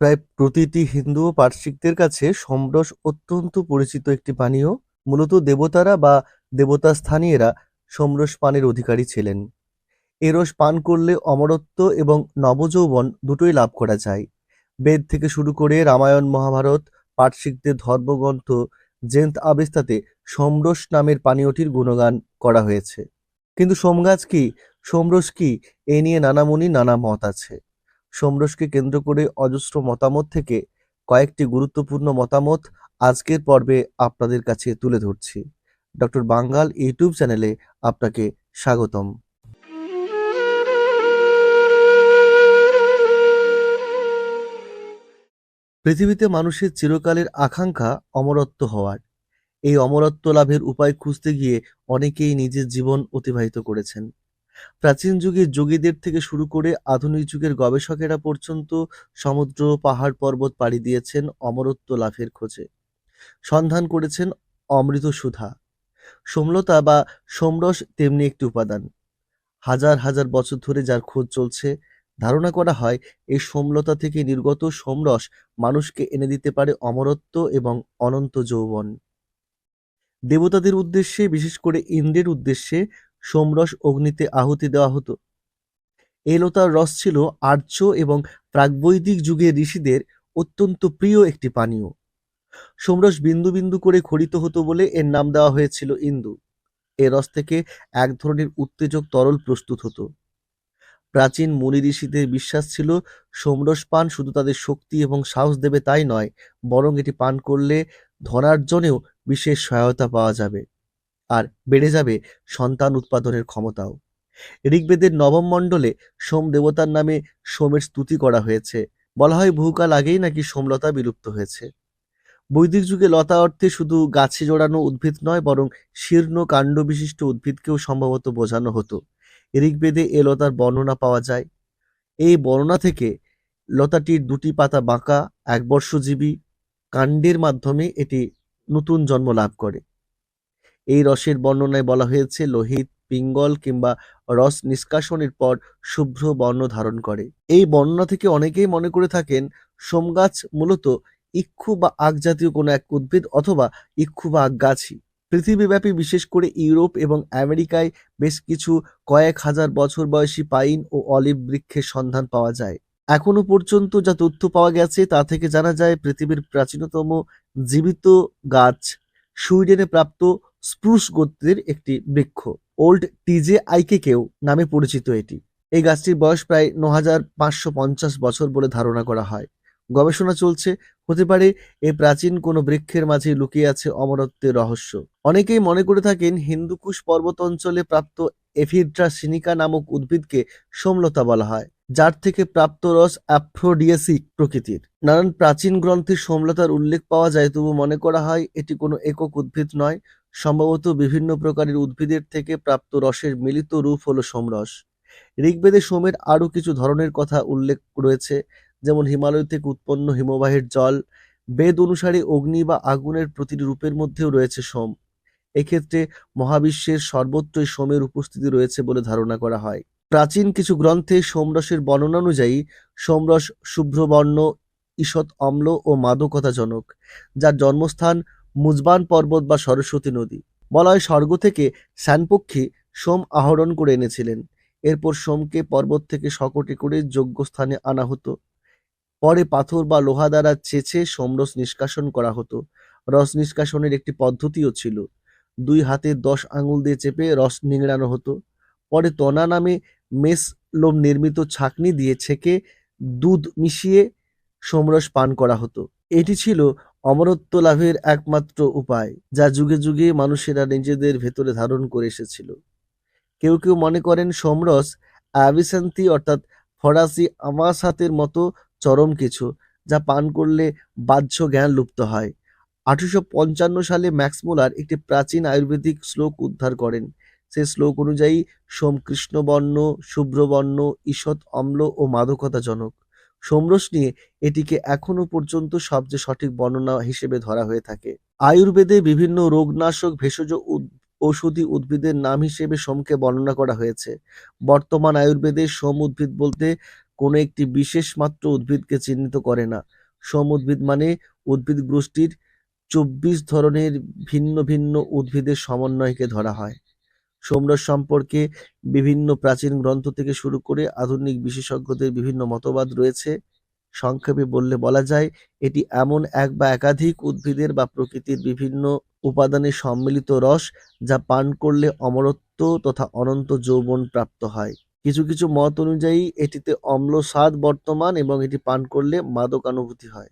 প্রায় প্রতিটি হিন্দু ও পার্শ্বিকদের কাছে সমরস অত্যন্ত পরিচিত একটি পানীয়। মূলত দেবতারা বা দেবতা স্থানীয়রা সমরস পানের অধিকারী ছিলেন। এ রস পান করলে অমরত্ব এবং নবযৌবন দুটোই লাভ করা যায়। বেদ থেকে শুরু করে রামায়ণ, মহাভারত, পার্শ্বিকদের ধর্মগ্রন্থ জেন্থ আবেস্তাতে সমরস নামের পানীয়টির গুণগান করা হয়েছে। কিন্তু সোমগাছ কি? সোমরস কি? এ নিয়ে নানা মুনি নানা মত আছে। সোমরসকে কেন্দ্র করে অজস্র মতামত থেকে কয়েকটি গুরুত্বপূর্ণ মতামত আজকের পর্বে আপনাদের কাছে তুলে ধরছি। ডক্টর বাঙ্গাল ইউটিউব চ্যানেলে আপনাকে স্বাগতম। পৃথিবীতে মানুষের চিরকালের আকাঙ্ক্ষা অমরত্ব হওয়ার। এই অমরত্ব লাভের উপায় খুঁজতে গিয়ে অনেকেই নিজের জীবন অতিবাহিত করেছেন। প্রাচীন যুগের যোগীদের থেকে শুরু করে আধুনিক যুগের গবেষকেরা পর্যন্ত সমুদ্র, পাহাড় পর্বত পাড়ি দিয়েছেন অমরত্ব লাভের খোঁজে। সন্ধান করেছেন অমৃত সুধা সোমলতা বা সোমরস তেমনি একটি উপাদান। হাজার হাজার বছর ধরে যার খোঁজ চলছে, ধারণা করা হয় এই সোমলতা থেকে নির্গত সোমরস মানুষকে এনে দিতে পারে অমরত্ব এবং অনন্ত যৌবন। দেবতাদের উদ্দেশ্যে, বিশেষ করে ইন্দ্রের উদ্দেশ্যে সোমরস অগ্নিতে আহুতি দেওয়া হতো। এই লতার রস ছিল আর্য এবং প্রাগবৈদিক যুগের ঋষিদের অত্যন্ত প্রিয় একটি পানীয়। সোমরস বিন্দু বিন্দু করে খরিত হতো বলে এর নাম দেওয়া হয়েছিল ইন্দু। এ রস থেকে এক ধরনের উত্তেজক তরল প্রস্তুত হতো। প্রাচীন মুনি ঋষিদের বিশ্বাস ছিল, সোমরস পান শুধু তাদের শক্তি এবং সাহস দেবে তাই নয়, বরং এটি পান করলে ধনার্জনেও বিশেষ সহায়তা পাওয়া যাবে। আর বেড়ে যাবে সন্তান উৎপাদনের ক্ষমতাও। ঋগ্বেদের নবম মণ্ডলে সোম দেবতার নামে সোমের স্তুতি করা হয়েছে। বলা হয় বহুকাল আগেই নাকি সোমলতা বিলুপ্ত হয়েছে। বৈদিক যুগে লতা অর্থে শুধু গাছে জড়ানো উদ্ভিদ নয়, বরং শীর্ণ কাণ্ড বিশিষ্ট উদ্ভিদকেও সম্ভবত বোঝানো হতো। ঋগ্বেদে এ লতার বর্ণনা পাওয়া যায়। এই বর্ণনা থেকে লতাটির দুটি পাতা বাঁকা একবর্ষজীবী কাণ্ডের মাধ্যমে এটি নতুন জন্ম লাভ করে। এই রসের বর্ণনায় বলা হয়েছে, লোহিত, পিঙ্গল কিংবা রস নিষ্কাশনের পর শুভ্র বর্ণ ধারণ করে। এই বর্ণনা থেকে অনেকেই মনে করে থাকেন, সোম গাছ মূলত ইক্ষু বা আগ জাতীয় কোনো এক উদ্ভিদ অথবা ইক্ষু বা আগ গাছই পৃথিবীব্যাপী বিশেষ করে ইউরোপ এবং আমেরিকায় বেশ কিছু কয়েক হাজার বছর বয়সী পাইন ও অলিভ বৃক্ষের সন্ধান পাওয়া যায়। এখনও পর্যন্ত যা তথ্য পাওয়া গেছে তা থেকে জানা যায়, পৃথিবীর প্রাচীনতম জীবিত গাছ সুইডেনে প্রাপ্ত স্প্রুস গোত্রের একটি বৃক্ষ। ওল্ড টিজে আইকে আইকেকেও নামে পরিচিত এটি। এই গাছটির বয়স প্রায় ন হাজার পাঁচশো পঞ্চাশ বছর বলে ধারণা করা হয়। গবেষণা চলছে, হতে পারে এই প্রাচীন কোনো বৃক্ষের মাঝে লুকিয়ে আছে অমরত্বের রহস্য। অনেকেই মনে করে থাকেন হিন্দুকুশ পর্বত অঞ্চলে প্রাপ্ত এফিড্রা সিনিকা নামক উদ্ভিদকে সোমলতা বলা হয়, যার থেকে প্রাপ্ত রস অ্যাফ্রোডিয়াসিক প্রকৃতির। নানান প্রাচীন গ্রন্থে সোমলতার উল্লেখ পাওয়া যায়, তবু মনে করা হয় এটি কোনো একক উদ্ভিদ নয় সম্ভবত বিভিন্ন প্রকারের উদ্ভিদের থেকে প্রাপ্ত রসের মিলিত রূপ হলো সোমরস। ঋগ্বেদে সোমের আরও কিছু ধরনের কথা উল্লেখ রয়েছে, যেমন হিমালয় থেকে উৎপন্ন হিমবাহের জল, বেদ অনুসারে অগ্নি বা আগুনের প্রতিটি রূপের মধ্যেও রয়েছে সোম। এক্ষেত্রে মহাবিশ্বের সর্বত্রই সোমের উপস্থিতি রয়েছে বলে ধারণা করা হয়। প্রাচীন কিছু গ্রন্থে সোমরসের বর্ণনা অনুযায়ী, সোমরস শুভ্রবর্ণ, ঈষৎ অম্ল ও মাদকতাজনক, যার জন্মস্থান মুজবান পর্বত বা সরস্বতী নদী। বলা হয় স্বর্গ থেকে শ্যানপক্ষী সোম আহরণ করে এনেছিলেন। এরপর সোমকে পর্বত থেকে শকটে করে যোগ্য স্থানে আনা হতো। পরে পাথর বা লোহা দ্বারা চেঁচে সোমরস নিষ্কাশন করা হতো। রস নিষ্কাশনের একটি পদ্ধতিও ছিল। দুই হাতে দশ আঙুল দিয়ে চেপে রস নিংড়ানো হতো। পরে তনা নামে মেস লোম নির্মিত ছাকনি দিয়ে ছেঁকে দুধ মিশিয়ে সোমরস পান করা হতো। এটি ছিল অমরত্ব লাভের একমাত্র উপায়, যা যুগে যুগে মানুষেরা নিজেদের ভেতরে ধারণ করে এসেছিল। কেউ কেউ মনে করেন সোমরস অ্যাবিসান্তি অর্থাৎ ফরাসি আমাসাতের মতো চরম কিছু, যা পান করলে বাহ্য জ্ঞান লুপ্ত হয়। আঠারোশো পঞ্চান্ন সালে ম্যাক্সমোলার একটি প্রাচীন আয়ুর্বেদিক শ্লোক উদ্ধার করেন। সে শ্লোক অনুযায়ী সোম কৃষ্ণবর্ণ শুভ্রবর্ণ ঈষৎ অম্ল ও মাদকতাজনক। সোমরস নিয়ে এটিকে এখনও পর্যন্ত সবচেয়ে সঠিক বর্ণনা হিসেবে ধরা হয়ে থাকে। আয়ুর্বেদে বিভিন্ন রোগনাশক ভেষজ ঔষধি উদ্ভিদের নাম হিসেবে সোমকে বর্ণনা করা হয়েছে। বর্তমান আয়ুর্বেদে সোম উদ্ভিদ বলতে কোনো একটি বিশেষ মাত্র উদ্ভিদকে চিহ্নিত করে না। সোম উদ্ভিদ মানে উদ্ভিদ গোষ্ঠীর চব্বিশ ধরনের ভিন্ন ভিন্ন উদ্ভিদের সমন্বয়কে ধরা হয়। সোমরস সম্পর্কে বিভিন্ন প্রাচীন গ্রন্থ থেকে শুরু করে আধুনিক বিশেষজ্ঞদের বিভিন্ন মতবাদ রয়েছে। সংক্ষেপে বললে বলা যায়, এটি এমন এক বা একাধিক উদ্ভিদের বা প্রকৃতির বিভিন্ন উপাদানের সম্মিলিত রস যা পান করলে অমরত্ব তথা অনন্ত যৌবন প্রাপ্ত হয়। কিছু কিছু মত অনুযায়ী, এটিতে অম্ল স্বাদ বর্তমান এবং এটি পান করলে মাদকানুভূতি হয়।